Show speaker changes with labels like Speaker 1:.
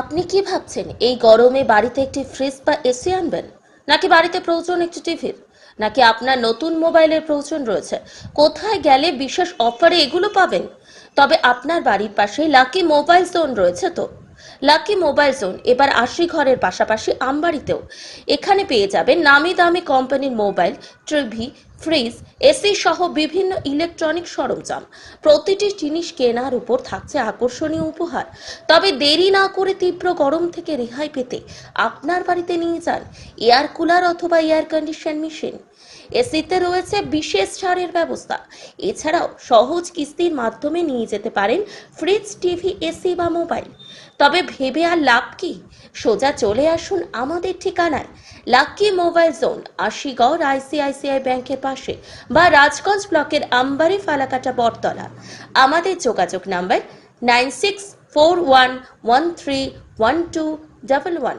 Speaker 1: আপনি কি ভাবছেন, এই গরমে বাড়িতে একটি ফ্রিজ বা এসি আনবেন? নাকি বাড়িতে প্রয়োজন একটি টিভির নাকি আপনার নতুন মোবাইলের প্রয়োজন রয়েছে? কোথায় গেলে বিশেষ অফারে এগুলো পাবেন? তবে আপনার বাড়ির পাশে লাকি মোবাইল জোন রয়েছে তো। লাকি মোবাইল জোন এবার আশি ঘরের পাশাপাশি আমবাড়িতেও। এখানে পেয়ে যাবেন নামি দামি কোম্পানির মোবাইল টিভি ফ্রিজ, এসি সহ বিভিন্ন ইলেকট্রনিক সরঞ্জাম, প্রতিটি জিনিস কেনার উপর থাকছে আকর্ষণীয় উপহার। তবে দেরি না করে তীব্র গরম থেকে রেহাই পেতে আপনার বাড়িতে নিয়ে যান এয়ার কুলার অথবা এয়ার কন্ডিশন মেশিন। এসিতে রয়েছে বিশেষ ছাড়ের ব্যবস্থা। এছাড়াও সহজ কিস্তির মাধ্যমে নিয়ে যেতে পারেন ফ্রিজ, টিভি, এসি বা মোবাইল। তবে ভেবে আর লাভ কি? সোজা চলে আসুন আমাদের ঠিকানায়। Lucky mobile zone, Ashigarh ICICI ব্যাংকের পাশে বা রাজগঞ্জ ব্লকের আমবাড়ি ফালাকাটা বটতলা। আমাদের যোগাযোগ number nine six four one one three one two double one.